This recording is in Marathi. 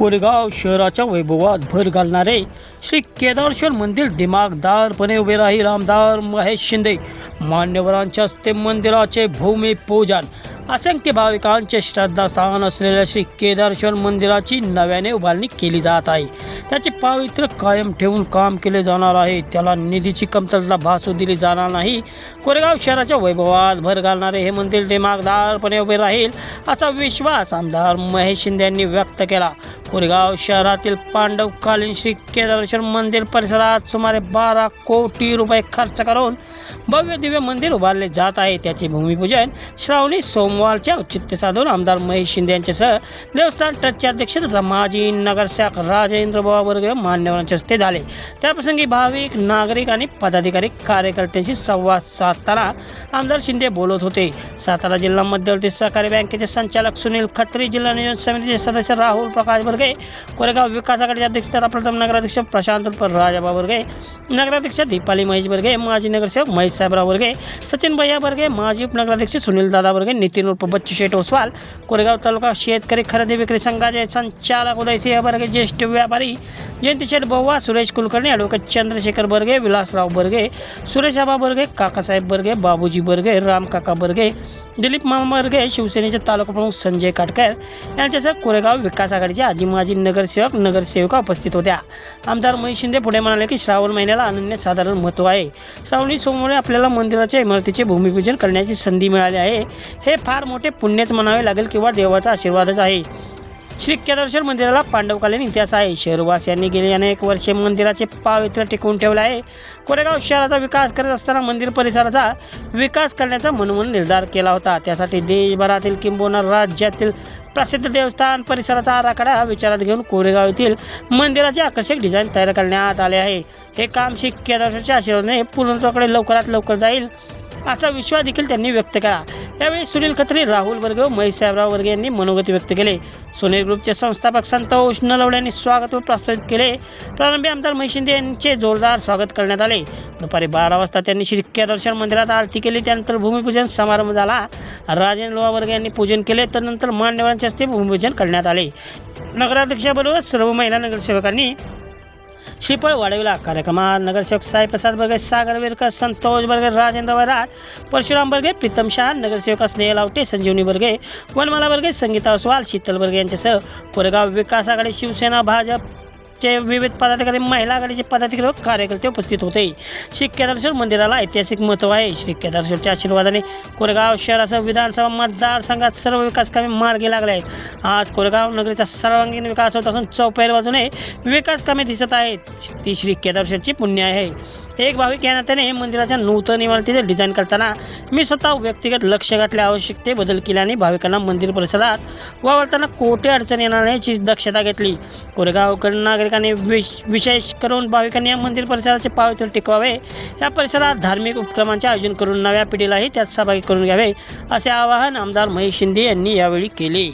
कोरेगाव शहराच्या वैभवात भर घालणारे श्री केदारेश्वर मंदिर दिमागदारपणे उभे राहील आमदार महेश शिंदे. मान्यवरांच्या हस्ते मंदिराचे भूमिपूजन असंख्य भाविकांचे श्रद्धास्थान असलेल्या श्री केदारेश्वर मंदिराची नव्याने उभारणी केली जात आहे. त्याचे पावित्र्य कायम ठेवून काम केले जाणार आहे. त्याला निधीची कमतरता भासू दिली जाणार नाही. कोरेगाव शहराच्या वैभवात भर घालणारे हे मंदिर दिमागदारपणे उभे राहील असा विश्वास आमदार महेश शिंदे यांनी व्यक्त केला. कोरेगाव शहरातील पांडवकालीन श्री केदारेश्वर मंदिर परिसरात सुमारे बारा कोटी रुपये खर्च करून भव्य दिव्य मंदिर उभारले जात आहे. त्याचे भूमिपूजन श्रावणी सोमवारच्या औचित्य साधून आमदार महेश शिंदे यांच्यासह देवस्थान ट्रस्टचे अध्यक्ष तथा माजी नगरसेवक राजेंद्र बुवा वर्ग मान्यवरांच्या हस्ते झाले. त्याप्रसंगी भाविक नागरिक आणि पदाधिकारी कार्यकर्त्यांशी संवाद साधताना आमदार शिंदे बोलत होते. सातारा जिल्हा मध्यवर्ती सहकारी बँकेचे संचालक सुनील खत्री जिल्हा नियोजन समितीचे सदस्य राहुल प्रकाश बर्गे कोरेगाव विकास आघाडीचे अध्यक्ष तथा प्रथम नगराध्यक्ष प्रशांत राजाबा बर्गे नगराध्यक्ष दीपाली महेश बर्गे माजी नगरसेवक महेश साहेबराव बर्गे सचिन भैया बर्गे माजी उपनगराध्यक्ष सुनील दादा बर्गे नितीन उर्फ बच्चू शेठ ओसवाल कोरेगाव तालुका शेतकरी खरेदी विक्री संघाचे संचालक उदयसिंह बर्गे ज्येष्ठ व्यापारी जयंती शेठ बव्वा सुरेश कुलकर्णी ॲडव्होकेट चंद्रशेखर बर्गे विलासराव बर्गे सुरेश आबा बर्गे काकासाहेब बर्गे बाबूजी बर्गे रामकाका बर्गे दिलीप मामा बर्गे शिवसेनेचे तालुका प्रमुख संजय काटकर यांच्यासह कोरेगाव विकास आघाडीचे आजी माजी नगरसेवक नगरसेविका उपस्थित होत्या. आमदार महेश शिंदे पुढे म्हणाले की श्रावण महिन्याला अनन्यसाधारण महत्त्व आहे. श्रावणी सोमवारी आपल्याला मंदिराच्या इमारतीचे भूमिपूजन करण्याची संधी मिळाली आहे. हे फार मोठे पुण्यच म्हणावे लागेल किंवा देवाचा आशीर्वादच आहे. श्री केदारेश्वर मंदिराला पांडवकालीन इतिहास आहे. शहरवासियांनी गेली अनेक वर्षे मंदिराचे पावित्र्य टिकवून ठेवले आहे. कोरेगाव शहराचा विकास करत असताना मंदिर परिसराचा विकास करण्याचा मनमन निर्धार केला होता. त्यासाठी देशभरातील किंबहुना राज्यातील प्रसिद्ध देवस्थान परिसराचा आराखडा विचारात घेऊन कोरेगाव येथील मंदिराचे आकर्षक डिझाईन तयार करण्यात आले आहे. हे काम श्री केदारेश्वरच्या आशीर्वादाने पूर्णत्वाकडे लवकरात लवकर जाईल. असा विश्वास देखील त्यांनी व्यक्त केला. यावेळी सुनील खत्री राहुल वर्गे महेश साहेबराव वर्गे यांनी मनोगत व्यक्त केले. सोनेर ग्रुपचे संस्थापक संतोष नलवडे यांनी स्वागत व प्रस्तावित केले. प्रारंभी आमदार महेश शिंदे यांचे जोरदार स्वागत करण्यात आले. दुपारी बारा वाजता त्यांनी श्री केदारेश्वर मंदिरात आरती केली. त्यानंतर भूमिपूजन समारंभ झाला. राजेंद्र लोहावर्गे यांनी पूजन केले. त्यानंतर मान्यवरांच्या हस्ते भूमिपूजन करण्यात आले. नगराध्यक्षाबरोबर सर्व महिला नगरसेवकांनी श्रीफळ वाढविला. कार्यक्रमात नगरसेवक साईप्रसाद बर्गे सागर वेरकर संतोष बर्गे राजेंद्र वराड परशुराम बर्गे प्रीतम शाह नगरसेवक स्नेह लावटे संजीवनी बर्गे वनमाला बर्गे संगीता ओसवाल शीतल बर्गे यांच्यासह कोरेगाव विकास आघाडी शिवसेना चे विविध पदाधिकारी महिला आघाडीचे पदाधिकारी व कार्यकर्ते उपस्थित होते. श्री केदारेश्वर मंदिराला ऐतिहासिक महत्त्व आहे. श्री केदारेश्वरच्या आशीर्वादाने कोरेगाव शहरासह विधानसभा मतदारसंघात सर्व विकास कामे मार्गी लागले आहेत. आज कोरेगाव नगरीचा सर्वांगीण विकास होत असून चौपेर बाजूने विकास कामे दिसत आहेत. ती श्री केदारेश्वरची पुण्य आहे. एक भाविक या नात्याने मंदिराच्या नूतन इमारतीचे डिझाईन करताना मी स्वतः व्यक्तिगत लक्ष घातले आवश्यकते बदल केल्याने भाविकांना मंदिर परिसरात वावरताना कोठे अडचण येणार याची दक्षता घेतली. कोरेगावकर नागरिकांनी विश विशेष करून भाविकांनी या मंदिर परिसराचे पावित्र्य टिकवावे. या परिसरात धार्मिक उपक्रमांचे आयोजन करून नव्या पिढीलाही त्यात सहभागी करून घ्यावे असे आवाहन आमदार महेश शिंदे यांनी यावेळी केले.